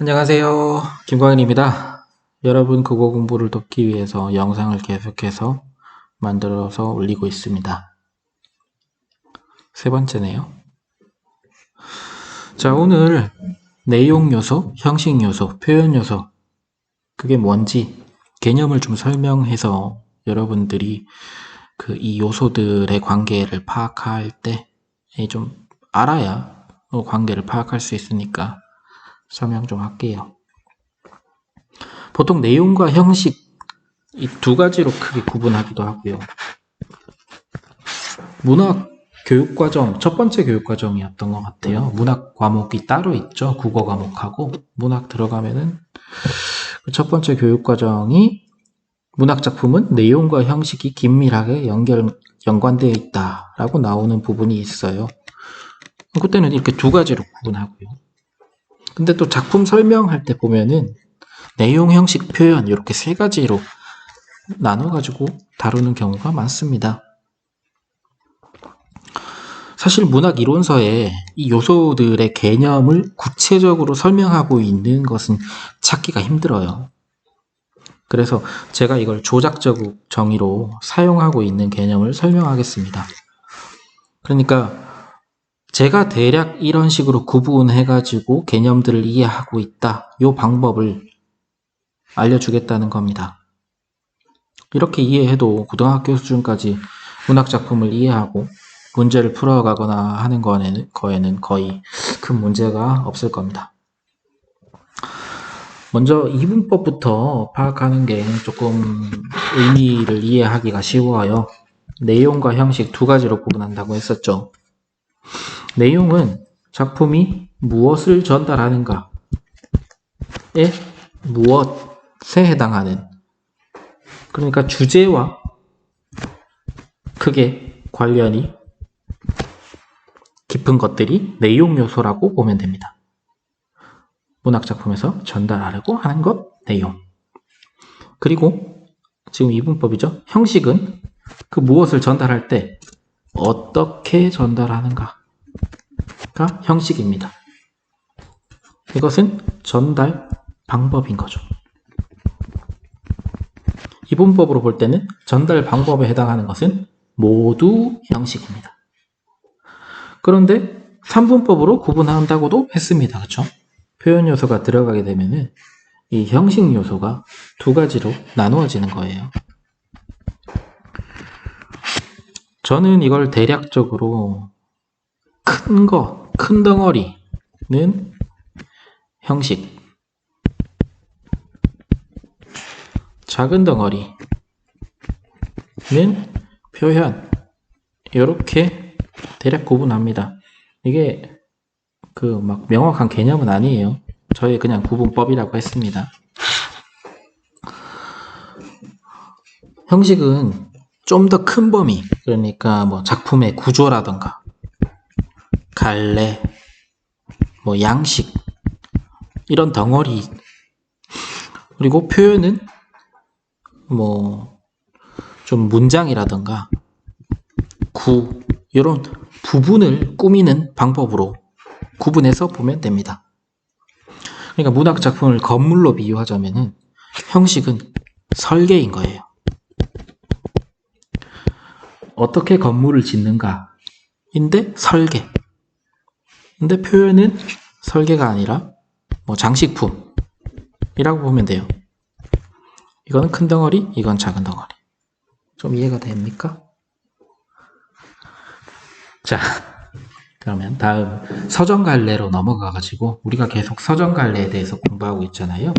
안녕하세요. 김광현입니다. 여러분 국어 공부를 돕기 위해서 영상을 계속해서 만들어서 올리고 있습니다. 세 번째네요. 자, 오늘 내용 요소, 형식 요소, 표현 요소, 그게 뭔지 개념을 좀 설명해서 여러분들이 그 이 요소들의 관계를 파악할 때 좀 알아야 어, 관계를 파악할 수 있으니까 설명 좀 할게요. 보통 내용과 형식 이 두 가지로 크게 구분하기도 하고요. 문학 교육 과정 첫 번째 교육 과정이었던 것 같아요. 문학 과목이 따로 있죠. 국어 과목하고 문학 들어가면은 그첫 번째 교육 과정이 문학 작품은 내용과 형식이 긴밀하게 연결 연관되어 있다라고 나오는 부분이 있어요. 그때는 이렇게 두 가지로 구분하고요. 근데 또 작품 설명할 때 보면은 내용, 형식, 표현 이렇게 세 가지로 나눠가지고 다루는 경우가 많습니다. 사실 문학 이론서에 이 요소들의 개념을 구체적으로 설명하고 있는 것은 찾기가 힘들어요. 그래서 제가 이걸 조작적 정의로 사용하고 있는 개념을 설명하겠습니다. 그러니까 제가 대략 이런 식으로 구분해가지고 개념들을 이해하고 있다. 이 방법을 알려주겠다는 겁니다. 이렇게 이해해도 고등학교 수준까지 문학작품을 이해하고 문제를 풀어가거나 하는 거에는, 거의 큰 문제가 없을 겁니다. 먼저 이분법부터 파악하는 게 조금 의미를 이해하기가 쉬워요. 내용과 형식 두 가지로 구분한다고 했었죠. 내용은 작품이 무엇을 전달하는가에 무엇에 해당하는 그러니까 주제와 크게 관련이 깊은 것들이 내용 요소라고 보면 됩니다. 문학 작품에서 전달하려고 하는 것 내용. 그리고 지금 이분법이죠. 형식은 그 무엇을 전달할 때 어떻게 전달하는가 가 형식입니다. 이것은 전달 방법인 거죠. 이분법으로 볼 때는 전달 방법에 해당하는 것은 모두 형식입니다. 그런데 3분법으로 구분한다고도 했습니다. 그렇죠? 표현 요소가 들어가게 되면 은 이 형식 요소가 두 가지로 나누어지는 거예요. 저는 이걸 대략적으로 큰 거, 큰 덩어리는 형식, 작은 덩어리는 표현, 이렇게 대략 구분합니다. 이게 그 막 명확한 개념은 아니에요. 저의 그냥 구분법이라고 했습니다. 형식은 좀 더 큰 범위, 그러니까 뭐 작품의 구조라던가, 갈래, 뭐 양식, 이런 덩어리, 그리고 표현은 뭐 좀 문장이라던가, 구, 이런 부분을 꾸미는 방법으로 구분해서 보면 됩니다. 그러니까 문학 작품을 건물로 비유하자면은 형식은 설계인 거예요. 어떻게 건물을 짓는가인데 설계. 근데 표현은 설계가 아니라 뭐 장식품이라고 보면 돼요. 이거는 큰 덩어리, 이건 작은 덩어리. 좀 이해가 됩니까? 자, 그러면 다음 서정갈래로 넘어가 가지고 우리가 계속 서정갈래에 대해서 공부하고 있잖아요.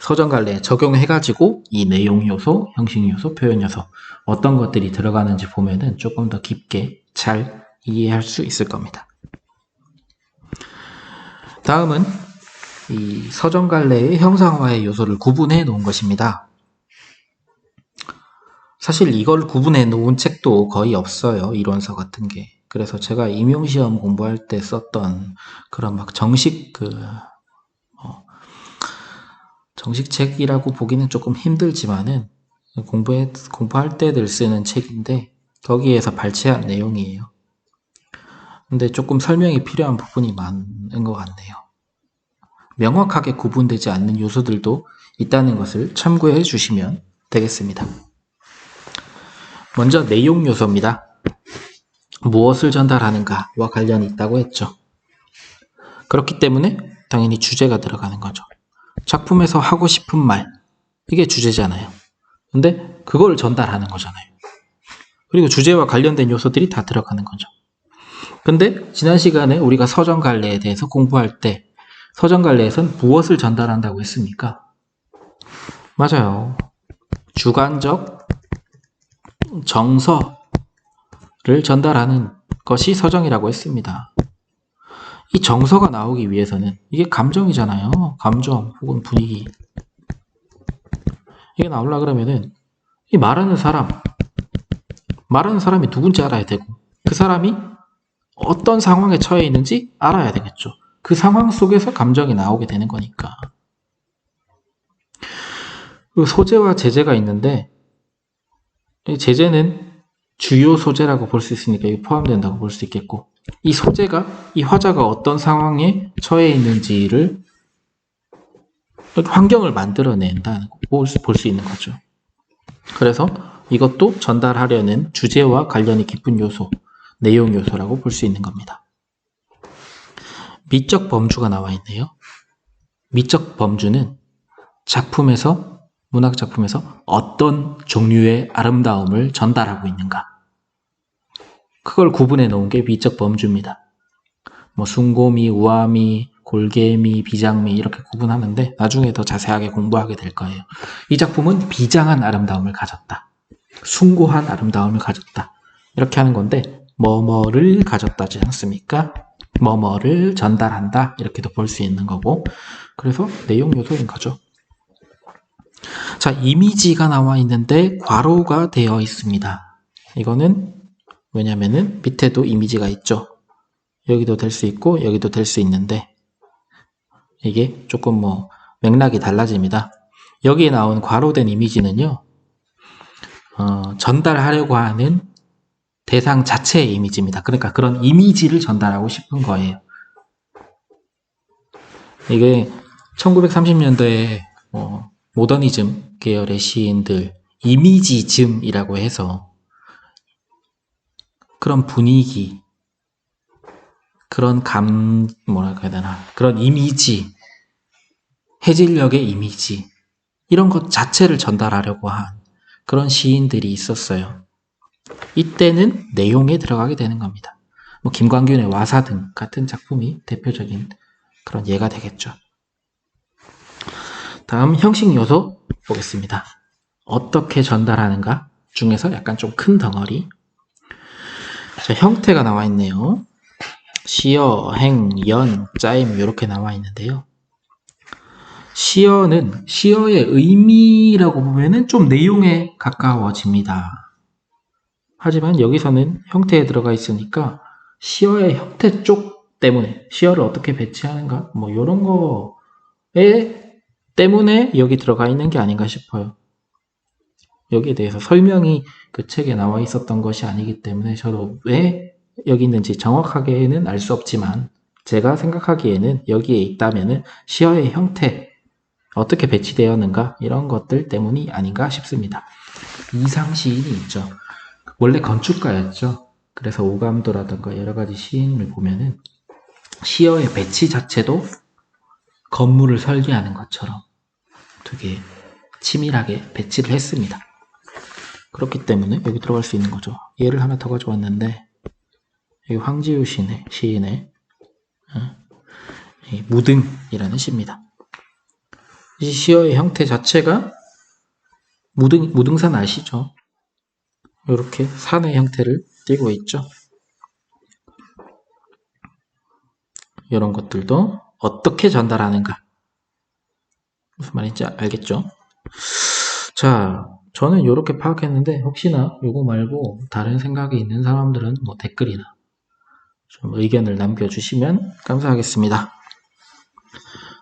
서정갈래에 적용해 가지고 이 내용 요소, 형식 요소, 표현 요소 어떤 것들이 들어가는지 보면은 조금 더 깊게 잘 이해할 수 있을 겁니다. 다음은 이 서정갈래의 형상화의 요소를 구분해 놓은 것입니다. 사실 이걸 구분해 놓은 책도 거의 없어요. 이론서 같은 게. 그래서 제가 임용시험 공부할 때 썼던 그런 막 정식 그, 어, 정식 책이라고 보기는 조금 힘들지만은 공부해, 공부할 때들 쓰는 책인데 거기에서 발췌한 내용이에요. 근데 조금 설명이 필요한 부분이 많은 것 같네요. 명확하게 구분되지 않는 요소들도 있다는 것을 참고해 주시면 되겠습니다. 먼저 내용 요소입니다. 무엇을 전달하는가와 관련이 있다고 했죠. 그렇기 때문에 당연히 주제가 들어가는 거죠. 작품에서 하고 싶은 말, 이게 주제잖아요. 근데 그걸 전달하는 거잖아요. 그리고 주제와 관련된 요소들이 다 들어가는 거죠. 근데 지난 시간에 우리가 서정갈래에 대해서 공부할 때 서정갈래에선 무엇을 전달한다고 했습니까? 맞아요. 주관적 정서를 전달하는 것이 서정이라고 했습니다. 이 정서가 나오기 위해서는 이게 감정이잖아요. 감정 혹은 분위기. 이게 나오려 그러면은 이 말하는 사람, 말하는 사람이 누군지 알아야 되고 그 사람이 어떤 상황에 처해 있는지 알아야 되겠죠. 그 상황 속에서 감정이 나오게 되는 거니까. 그 소재와 제재가 있는데 이 제재는 주요 소재라고 볼 수 있으니까 이게 포함된다고 볼 수 있겠고 이 소재가 이 화자가 어떤 상황에 처해 있는지를 환경을 만들어낸다는 볼수 있는 거죠. 그래서 이것도 전달하려는 주제와 관련이 깊은 요소, 내용 요소라고 볼 수 있는 겁니다. 미적 범주가 나와 있네요. 미적 범주는 작품에서, 문학 작품에서 어떤 종류의 아름다움을 전달하고 있는가. 그걸 구분해 놓은 게 미적 범주입니다. 뭐, 숭고미, 우아미, 골개미, 비장미 이렇게 구분하는데 나중에 더 자세하게 공부하게 될 거예요. 이 작품은 비장한 아름다움을 가졌다. 숭고한 아름다움을 가졌다. 이렇게 하는 건데 뭐뭐를 가졌다지 않습니까? 뭐뭐를 전달한다. 이렇게도 볼 수 있는 거고 그래서 내용 요소인 거죠. 자, 이미지가 나와 있는데 괄호가 되어 있습니다. 이거는 왜냐면은 밑에도 이미지가 있죠. 여기도 될 수 있고 여기도 될 수 있는데 이게 조금 뭐 맥락이 달라집니다. 여기에 나온 괄호된 이미지는요. 어, 전달하려고 하는 대상 자체의 이미지입니다. 그러니까 그런 이미지를 전달하고 싶은 거예요. 이게 1930년대에 뭐 모더니즘 계열의 시인들 이미지즘이라고 해서 그런 분위기, 그런 감, 뭐랄까 해야 되나, 그런 이미지, 해질녘의 이미지, 이런 것 자체를 전달하려고 한 그런 시인들이 있었어요. 이때는 내용에 들어가게 되는 겁니다. 뭐 김광균의 와사 등 같은 작품이 대표적인 그런 예가 되겠죠. 다음 형식 요소 보겠습니다. 어떻게 전달하는가 중에서 약간 좀 큰 덩어리. 자, 형태가 나와 있네요. 시어, 행, 연, 짜임 이렇게 나와 있는데요. 시어는 시어의 의미라고 보면은 좀 내용에 가까워집니다. 하지만 여기서는 형태에 들어가 있으니까 시어의 형태 쪽 때문에 시어를 어떻게 배치하는가 뭐 이런 거에 때문에 여기 들어가 있는 게 아닌가 싶어요. 여기에 대해서 설명이 그 책에 나와 있었던 것이 아니기 때문에 저도 왜 여기 있는지 정확하게는 알 수 없지만 제가 생각하기에는 여기에 있다면은 시어의 형태 어떻게 배치되었는가 이런 것들 때문이 아닌가 싶습니다. 이상 시인이 있죠. 원래 건축가였죠. 그래서 오감도라든가 여러 가지 시인을 보면은 시어의 배치 자체도 건물을 설계하는 것처럼 되게 치밀하게 배치를 했습니다. 그렇기 때문에 여기 들어갈 수 있는 거죠. 예를 하나 더 가져왔는데 여기 황지우 시인의, 시인의 어, 무등이라는 시입니다. 이 시어의 형태 자체가 무등, 무등산 아시죠? 이렇게 산의 형태를 띠고 있죠. 이런 것들도 어떻게 전달하는가. 무슨 말인지 알겠죠? 자, 저는 이렇게 파악했는데 혹시나 이거 말고 다른 생각이 있는 사람들은 뭐 댓글이나 좀 의견을 남겨주시면 감사하겠습니다.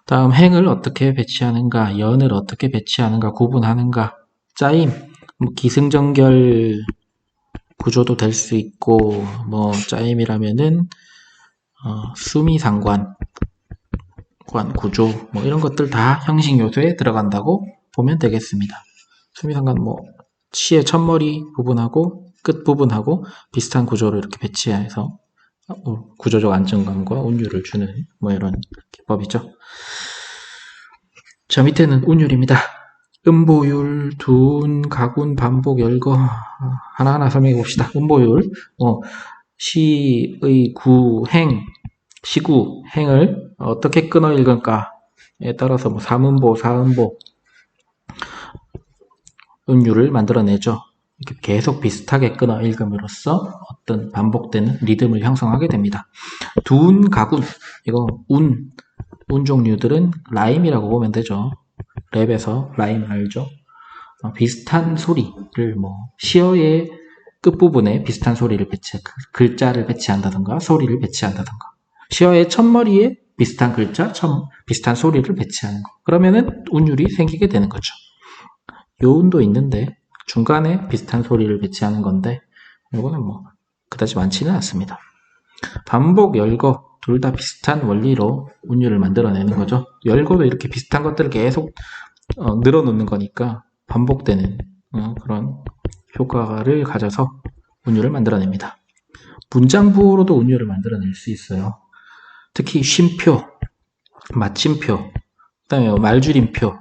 다음 행을 어떻게 배치하는가, 연을 어떻게 배치하는가, 구분하는가, 짜임, 뭐 기승전결 구조도 될 수 있고, 뭐 짜임이라면은 어, 수미 상관, 관, 구조, 뭐 이런 것들 다 형식 요소에 들어간다고 보면 되겠습니다. 수미 상관 뭐 시의 첫머리 부분하고 끝 부분하고 비슷한 구조를 이렇게 배치해서 어, 구조적 안정감과 운율을 주는 뭐 이런 기법이죠. 저 밑에는 운율입니다. 음보율, 둔, 가군, 반복, 열거 하나하나 설명해 봅시다. 음보율, 어, 시의 구, 행, 시구, 행을 어떻게 끊어 읽을까에 따라서 뭐 삼음보, 사음보, 음률을 만들어내죠. 이렇게 계속 비슷하게 끊어 읽음으로써 어떤 반복되는 리듬을 형성하게 됩니다. 둔, 가군, 이거 운, 운 종류들은 라임이라고 보면 되죠. 랩에서 라임 알죠? 어, 비슷한 소리를 뭐 시어의 끝부분에 비슷한 소리를 배치, 글자를 배치한다든가 소리를 배치한다든가 시어의 첫머리에 비슷한 글자, 첫, 비슷한 소리를 배치하는 거. 그러면은 운율이 생기게 되는 거죠. 요운도 있는데 중간에 비슷한 소리를 배치하는 건데 이거는 뭐 그다지 많지는 않습니다. 반복, 열거 둘 다 비슷한 원리로 운율을 만들어내는 거죠. 열거도 이렇게 비슷한 것들을 계속 어, 늘어놓는 거니까 반복되는 어, 그런 효과를 가져서 운율을 만들어냅니다. 문장부호로도 운율을 만들어낼 수 있어요. 특히 쉼표, 마침표, 그다음에 말줄임표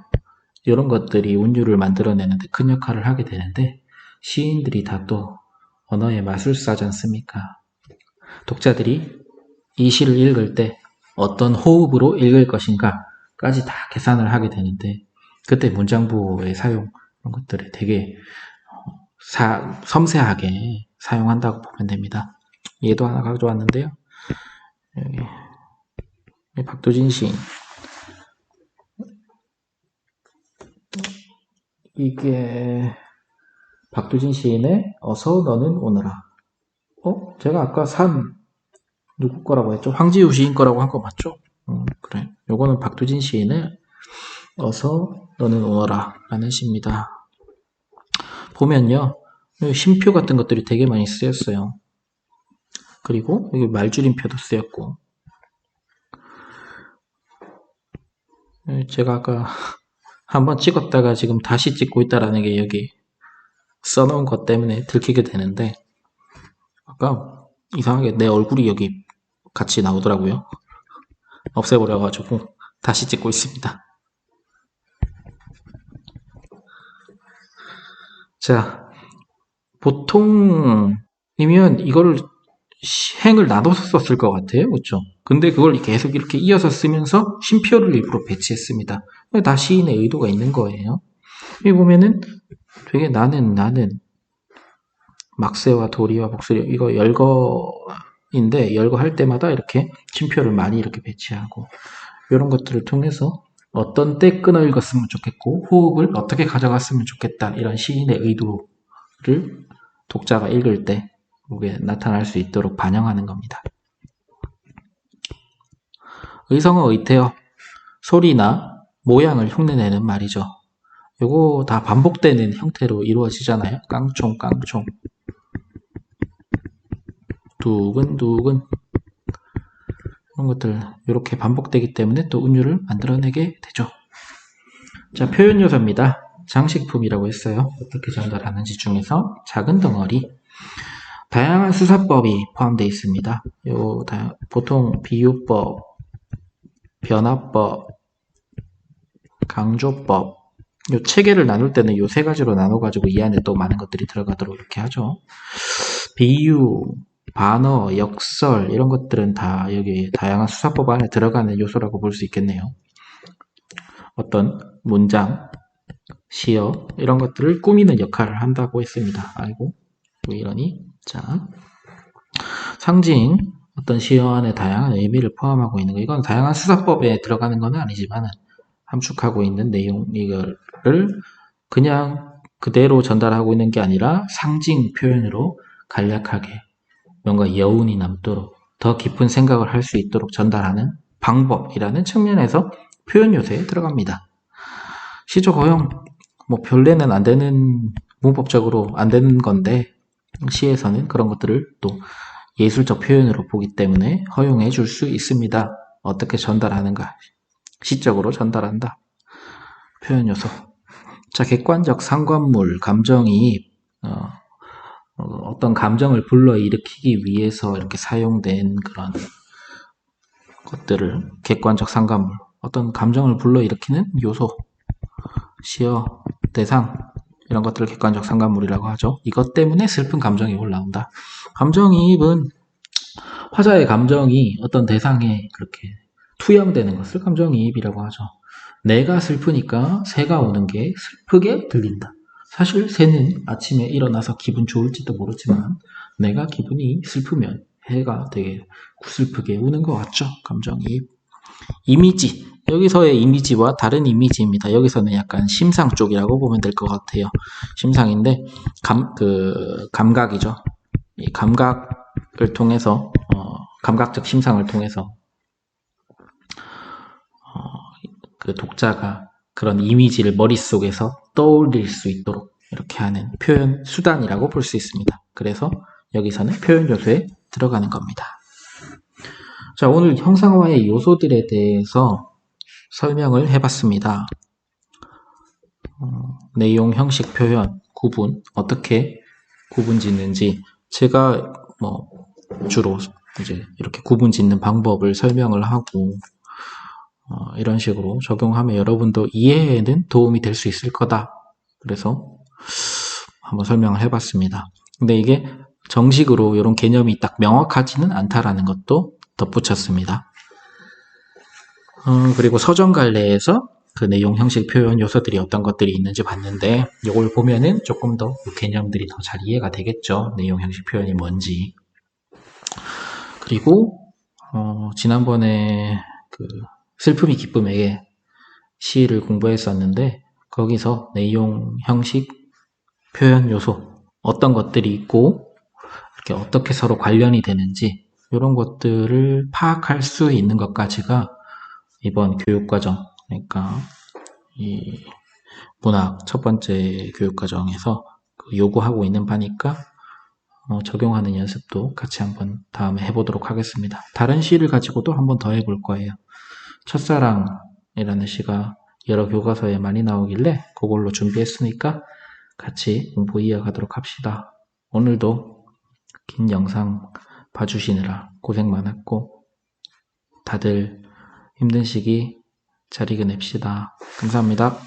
이런 것들이 운율을 만들어내는데 큰 역할을 하게 되는데 시인들이 다 또 언어의 마술사지 않습니까? 독자들이 이 시를 읽을 때 어떤 호흡으로 읽을 것인가까지 다 계산을 하게 되는데 그때 문장부의 사용 이런 것들을 되게 어, 사, 섬세하게 사용한다고 보면 됩니다. 얘도 하나 가져왔는데요. 여기 박도진 시인 이게 박두진 시인의 어서 너는 오너라. 어? 제가 아까 산 누구 거라고 했죠? 황지우 시인 거라고 한 거 맞죠? 음, 그래. 요거는 박두진 시인의 어서 너는 오너라 라는 시입니다. 보면요. 심표 같은 것들이 되게 많이 쓰였어요. 그리고 여기 말줄임표도 쓰였고 제가 아까 한번 찍었다가 지금 다시 찍고 있다라는 게 여기 써놓은 것 때문에 들키게 되는데 아까 이상하게 내 얼굴이 여기 같이 나오더라고요. 없애버려가지고 다시 찍고 있습니다. 자, 보통이면 이거를 행을 나눠서 썼을 것 같아요. 그렇죠? 근데 그걸 계속 이렇게 이어서 쓰면서 쉼표를 일부러 배치했습니다. 다 시인의 의도가 있는 거예요. 여기 보면은 되게 나는 나는 막세와 도리와 복수리 이거 열거 인데 열거할 때마다 이렇게 쉼표를 많이 이렇게 배치하고 이런 것들을 통해서 어떤 때 끊어 읽었으면 좋겠고 호흡을 어떻게 가져갔으면 좋겠다 이런 시인의 의도를 독자가 읽을 때 그게 나타날 수 있도록 반영하는 겁니다. 의성어 의태어 소리나 모양을 흉내내는 말이죠. 요거 다 반복되는 형태로 이루어지잖아요. 깡총 깡총 두근두근 그런 것들 이렇게 반복되기 때문에 또 운율을 만들어내게 되죠. 자 표현 요소입니다. 장식품이라고 했어요. 어떻게 전달하는지 중에서 작은 덩어리 다양한 수사법이 포함되어 있습니다. 요 보통 비유법, 변화법, 강조법, 요 체계를 나눌 때는 요 세 가지로 나눠 가지고 이 안에 또 많은 것들이 들어가도록 이렇게 하죠. 비유, 반어, 역설 이런 것들은 다 여기 다양한 수사법 안에 들어가는 요소라고 볼 수 있겠네요. 어떤 문장, 시어 이런 것들을 꾸미는 역할을 한다고 했습니다. 아이고 왜 이러니? 자, 상징 어떤 시어 안에 다양한 의미를 포함하고 있는 거. 이건 다양한 수사법에 들어가는 건 아니지만 함축하고 있는 내용 이거를 그냥 그대로 전달하고 있는 게 아니라 상징 표현으로 간략하게 뭔가 여운이 남도록 더 깊은 생각을 할 수 있도록 전달하는 방법이라는 측면에서 표현 요소에 들어갑니다. 시조 거용 뭐 별내는 안 되는 문법적으로 안 되는 건데 시에서는 그런 것들을 또 예술적 표현으로 보기 때문에 허용해 줄 수 있습니다. 어떻게 전달하는가. 시적으로 전달한다. 표현 요소. 자, 객관적 상관물, 감정이입, 어, 어, 떤 감정을 불러일으키기 위해서 이렇게 사용된 그런 것들을 객관적 상관물, 어떤 감정을 불러일으키는 요소, 시어, 대상, 이런 것들을 객관적 상관물이라고 하죠. 이것 때문에 슬픈 감정이 올라온다. 감정이입은 화자의 감정이 어떤 대상에 그렇게 투영되는 것을 감정이입이라고 하죠. 내가 슬프니까 새가 오는 게 슬프게 들린다. 사실 새는 아침에 일어나서 기분 좋을지도 모르지만 내가 기분이 슬프면 해가 되게 구슬프게 우는 것 같죠. 감정이입. 이미지. 여기서의 이미지와 다른 이미지입니다. 여기서는 약간 심상 쪽이라고 보면 될 것 같아요. 심상인데 감, 그 감각이죠. 이 감각을 통해서 어, 감각적 심상을 통해서 어, 그 독자가 그런 이미지를 머릿속에서 떠올릴 수 있도록 이렇게 하는 표현 수단이라고 볼 수 있습니다. 그래서 여기서는 표현 요소에 들어가는 겁니다. 자, 오늘 형상화의 요소들에 대해서 설명을 해봤습니다. 어, 내용, 형식, 표현, 구분, 어떻게 구분 짓는지 제가 뭐 주로 이제 이렇게 구분 짓는 방법을 설명을 하고 어, 이런 식으로 적용하면 여러분도 이해에는 도움이 될 수 있을 거다. 그래서 한번 설명을 해봤습니다. 근데 이게 정식으로 이런 개념이 딱 명확하지는 않다라는 것도 덧붙였습니다. 어, 그리고 서점 갈래에서 그 내용, 형식, 표현 요소들이 어떤 것들이 있는지 봤는데 이걸 보면은 조금 더그 개념들이 더 잘 이해가 되겠죠. 내용, 형식, 표현이 뭔지. 그리고 어, 지난번에 그 슬픔이 기쁨에게 시를 공부했었는데 거기서 내용, 형식, 표현 요소 어떤 것들이 있고 이렇게 어떻게 서로 관련이 되는지 이런 것들을 파악할 수 있는 것까지가 이번 교육과정 그러니까 이 문학 첫 번째 교육과정에서 그 요구하고 있는 바니까 어, 적용하는 연습도 같이 한번 다음에 해보도록 하겠습니다. 다른 시를 가지고도 한번 더 해볼 거예요. 첫사랑이라는 시가 여러 교과서에 많이 나오길래 그걸로 준비했으니까 같이 공부 이어가도록 합시다. 오늘도 긴 영상 봐주시느라 고생 많았고 다들 힘든 시기 잘 이겨냅시다. 감사합니다.